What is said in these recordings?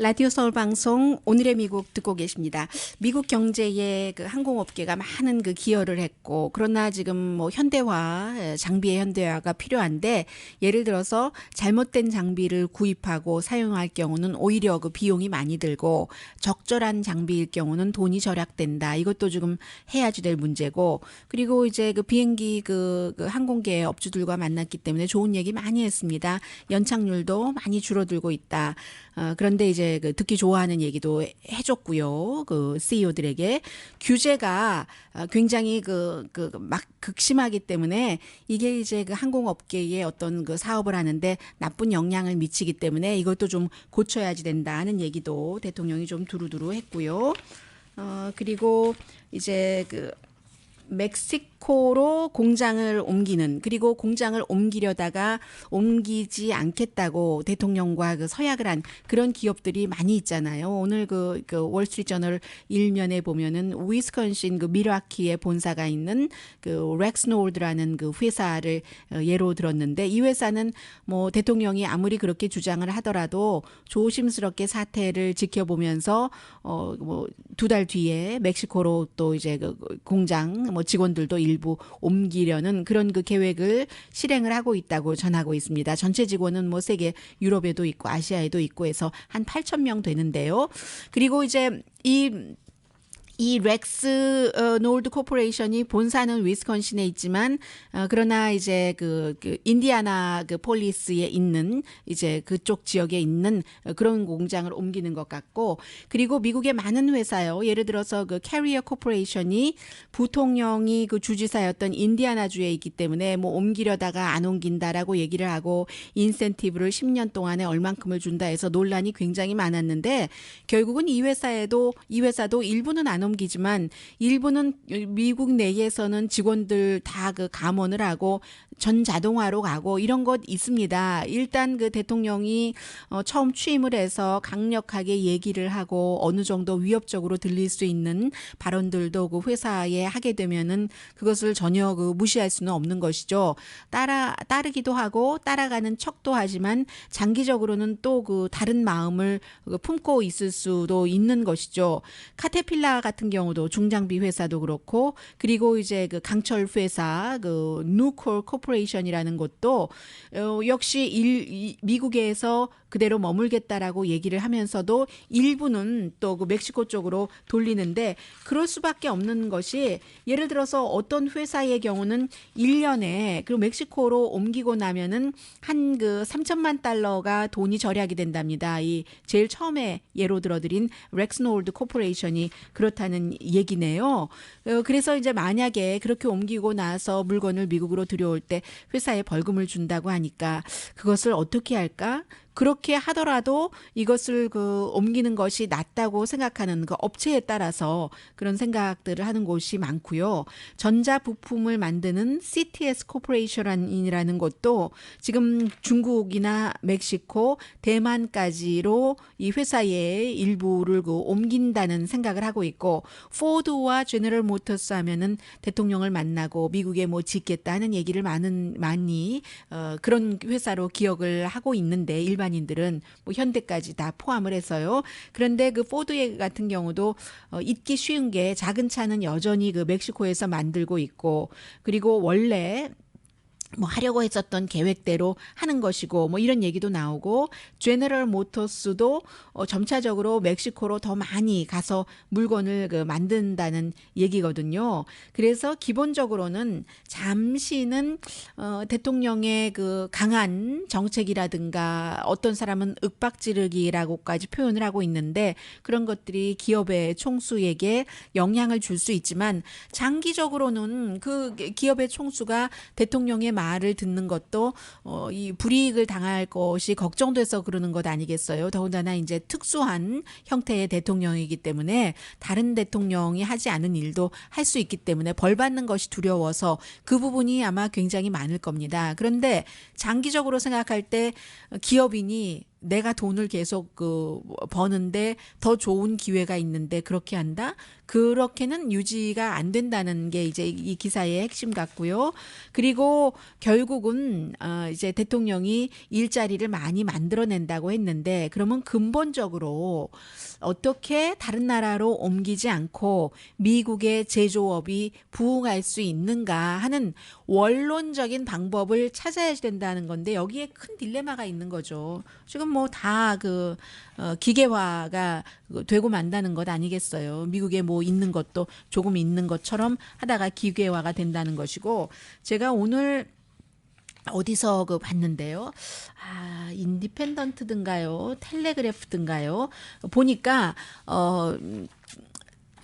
라디오 서울 방송 오늘의 미국 듣고 계십니다. 미국 경제에 그 항공업계가 많은 그 기여를 했고 그러나 지금 뭐 현대화 장비의 현대화가 필요한데 예를 들어서 잘못된 장비를 구입하고 사용할 경우는 오히려 그 비용이 많이 들고 적절한 장비일 경우는 돈이 절약된다. 이것도 지금 해야지 될 문제고 그리고 이제 그 비행기 그, 그 항공계 업주들과 만났기 때문에 좋은 얘기 많이 했습니다. 연착률도 많이 줄어들고 있다. 어, 그런데 이제 그 듣기 좋아하는 얘기도 해줬고요. 그 CEO들에게 규제가 어, 굉장히 그, 그, 막 극심하기 때문에 이게 이제 그 항공업계에 어떤 그 사업을 하는데 나쁜 영향을 미치기 때문에 이것도 좀 고쳐야지 된다는 얘기도 대통령이 좀 두루두루 했고요. 어, 그리고 이제 그 멕시 코로 공장을 옮기는 그리고 공장을 옮기려다가 옮기지 않겠다고 대통령과 그 서약을 한 그런 기업들이 많이 있잖아요. 오늘 그, 그 월스트리트저널 일면에 보면은 위스콘신 그 미라키의 본사가 있는 그 렉스노울드라는 그 회사를 어, 예로 들었는데 이 회사는 뭐 대통령이 아무리 그렇게 주장을 하더라도 조심스럽게 사태를 지켜보면서 어뭐 두 달 뒤에 멕시코로 또 이제 그 공장 뭐 직원들도 일부 옮기려는 그런 그 계획을 실행을 하고 있다고 전하고 있습니다. 전체 직원은 뭐 세계 유럽에도 있고 아시아에도 있고 해서 한 8천 명 되는데요. 그리고 이제 이 이 렉스 어, 노드 코퍼레이션이 본사는 위스콘신에 있지만 어, 그러나 이제 그, 그 인디아나 그 폴리스에 있는 이제 그쪽 지역에 있는 그런 공장을 옮기는 것 같고 그리고 미국의 많은 회사요. 예를 들어서 그 캐리어 코퍼레이션이 부통령이 그 주지사였던 인디아나 주에 있기 때문에 뭐 옮기려다가 안 옮긴다라고 얘기를 하고 인센티브를 10년 동안에 얼만큼을 준다 해서 논란이 굉장히 많았는데 결국은 이 회사에도 이 회사도 일부는 안 넘기지만 일부는 미국 내에서는 직원들 다 그 감원을 하고 전 자동화로 가고 이런 것 있습니다. 일단 그 대통령이 어 처음 취임을 해서 강력하게 얘기를 하고 어느 정도 위협적으로 들릴 수 있는 발언들도 그 회사에 하게 되면은 그것을 전혀 그 무시할 수는 없는 것이죠. 따라 따르기도 하고 따라가는 척도 하지만 장기적으로는 또 그 다른 마음을 그 품고 있을 수도 있는 것이죠. 카테필라 같은 경우도 중장비 회사도 그렇고 그리고 이제 그 강철 회사 그 누콜 코퍼 레이션이라는 것도 어, 역시 일, 이, 미국에서 그대로 머물겠다라고 얘기를 하면서도 일부는 또 그 멕시코 쪽으로 돌리는데 그럴 수밖에 없는 것이 예를 들어서 어떤 회사의 경우는 1년에 그 멕시코로 옮기고 나면은 한 그 3천만 달러가 돈이 절약이 된답니다. 이 제일 처음에 예로 들어드린 렉스노울드 코퍼레이션이 그렇다는 얘기네요. 어, 그래서 이제 만약에 그렇게 옮기고 나서 물건을 미국으로 들여올 때 회사에 벌금을 준다고 하니까 그것을 어떻게 할까? 그렇게 하더라도 이것을 그 옮기는 것이 낫다고 생각하는 그 업체에 따라서 그런 생각들을 하는 곳이 많고요. 전자 부품을 만드는 CTS 코퍼레이션이라는 것도 지금 중국이나 멕시코, 대만까지로 이 회사의 일부를 그 옮긴다는 생각을 하고 있고 포드와 제너럴 모터스 하면은 대통령을 만나고 미국에 뭐 짓겠다 하는 얘기를 많은 많이 어 그런 회사로 기억을 하고 있는데 일반 인들은 뭐 현대까지 다 포함을 해서요. 그런데 그 포드 같은 경우도 어 잊기 쉬운 게 작은 차는 여전히 그 멕시코에서 만들고 있고 그리고 원래 뭐 하려고 했었던 계획대로 하는 것이고 뭐 이런 얘기도 나오고 제너럴 모터스도 어 점차적으로 멕시코로 더 많이 가서 물건을 그 만든다는 얘기거든요. 그래서 기본적으로는 잠시는 어 대통령의 그 강한 정책이라든가 어떤 사람은 윽박지르기라고까지 표현을 하고 있는데 그런 것들이 기업의 총수에게 영향을 줄 수 있지만 장기적으로는 그 기업의 총수가 대통령의 말을 듣는 것도 어, 이 불이익을 당할 것이 걱정돼서 그러는 것 아니겠어요? 더군다나 이제 특수한 형태의 대통령이기 때문에 다른 대통령이 하지 않은 일도 할 수 있기 때문에 벌 받는 것이 두려워서 그 부분이 아마 굉장히 많을 겁니다. 그런데 장기적으로 생각할 때 기업인이 내가 돈을 계속 그 버는데 더 좋은 기회가 있는데 그렇게 한다? 그렇게는 유지가 안 된다는 게 이제 이 기사의 핵심 같고요. 그리고 결국은 어 이제 대통령이 일자리를 많이 만들어낸다고 했는데 그러면 근본적으로 어떻게 다른 나라로 옮기지 않고 미국의 제조업이 부흥할 수 있는가 하는 원론적인 방법을 찾아야 된다는 건데 여기에 큰 딜레마가 있는 거죠. 지금 뭐 다 그 어, 기계화가 되고 만다는 것 아니겠어요. 미국에 뭐 있는 것도 조금 있는 것처럼 하다가 기계화가 된다는 것이고 제가 오늘 어디서 그 봤는데요. 아, 인디펜던트든가요? 텔레그래프든가요? 보니까 어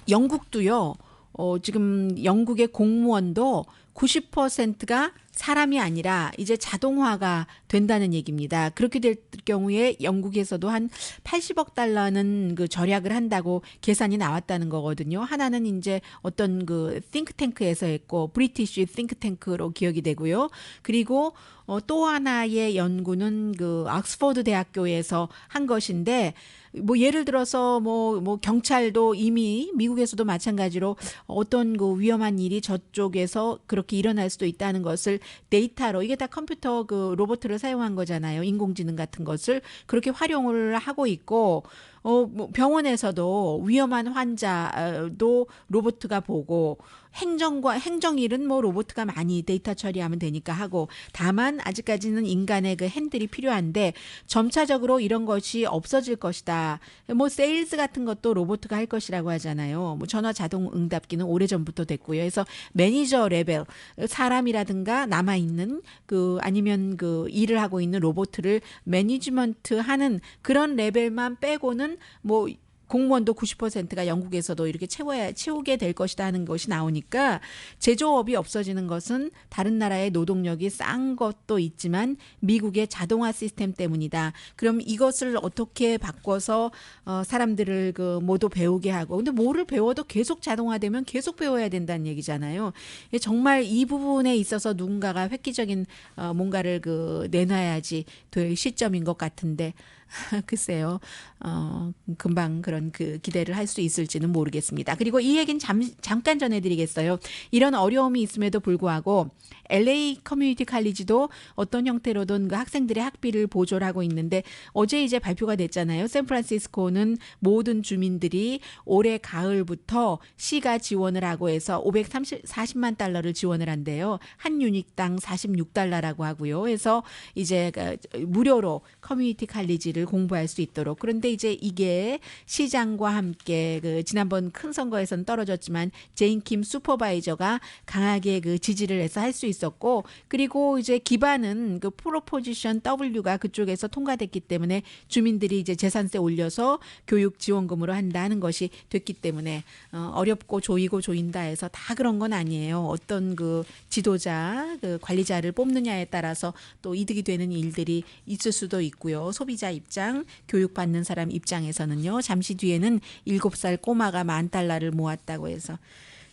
영국도요. 어 지금 영국의 공무원도 90%가 사람이 아니라 이제 자동화가 된다는 얘기입니다. 그렇게 될 경우에 영국에서도 한 80억 달러는 그 절약을 한다고 계산이 나왔다는 거거든요. 하나는 이제 어떤 그 띵크탱크에서 했고 브리티시 띵크탱크로 기억이 되고요. 그리고 어, 또 하나의 연구는 그 옥스퍼드 대학교에서 한 것인데 뭐 예를 들어서 뭐뭐 경찰도 이미 미국에서도 마찬가지로 어떤 그 위험한 일이 저쪽에서 그렇게 일어날 수도 있다는 것을 데이터로 이게 다 컴퓨터 그 로봇을 사용한 거잖아요. 인공지능 같은 것을 그렇게 활용을 하고 있고 어, 뭐 병원에서도 위험한 환자도 로봇가 보고 행정과 행정일은 뭐 로봇가 많이 데이터 처리하면 되니까 하고 다만 아직까지는 인간의 그 핸들이 필요한데 점차적으로 이런 것이 없어질 것이다. 뭐 세일즈 같은 것도 로봇가 할 것이라고 하잖아요. 뭐 전화 자동 응답기는 오래전부터 됐고요. 그래서 매니저 레벨 사람이라든가 남아 있는 그 아니면 그 일을 하고 있는 로봇을 매니지먼트 하는 그런 레벨만 빼고는 뭐 공무원도 90%가 영국에서도 이렇게 채워야 채우게 될 것이다 하는 것이 나오니까 제조업이 없어지는 것은 다른 나라의 노동력이 싼 것도 있지만 미국의 자동화 시스템 때문이다. 그럼 이것을 어떻게 바꿔서 어 사람들을 그 모두 배우게 하고 근데 뭐를 배워도 계속 자동화되면 계속 배워야 된다는 얘기잖아요. 이게 정말 이 부분에 있어서 누군가가 획기적인 어 뭔가를 그 내놔야지 될 시점인 것 같은데 글쎄요. 어, 금방 그런 그 기대를 할 수 있을지는 모르겠습니다. 그리고 이 얘기는 잠, 잠깐 전해드리겠어요. 이런 어려움이 있음에도 불구하고 LA 커뮤니티 칼리지도 어떤 형태로든 그 학생들의 학비를 보조를 하고 있는데 어제 이제 발표가 됐잖아요. 샌프란시스코는 모든 주민들이 올해 가을부터 시가 지원을 하고 해서 540만 달러를 지원을 한대요. 한 유닛당 46달러라고 하고요. 그래서 이제 그 무료로 커뮤니티 칼리지를 공부할 수 있도록 그런데 이제 이게 시장과 함께 그 지난번 큰 선거에서는 떨어졌지만 제인 킴 슈퍼바이저가 강하게 그 지지를 해서 할 수 있었고 그리고 이제 기반은 그 프로포지션 W가 그쪽에서 통과됐기 때문에 주민들이 이제 재산세 올려서 교육 지원금으로 한다는 것이 됐기 때문에 어, 어렵고 조이고 조인다 해서 다 그런 건 아니에요. 어떤 그 지도자, 그 관리자를 뽑느냐에 따라서 또 이득이 되는 일들이 있을 수도 있고요. 소비자 입장, 교육받는 사람 입장에서는요. 잠시 뒤에는 일곱 살 꼬마가 만 달러를 모았다고 해서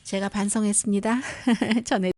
제가 반성했습니다. 전에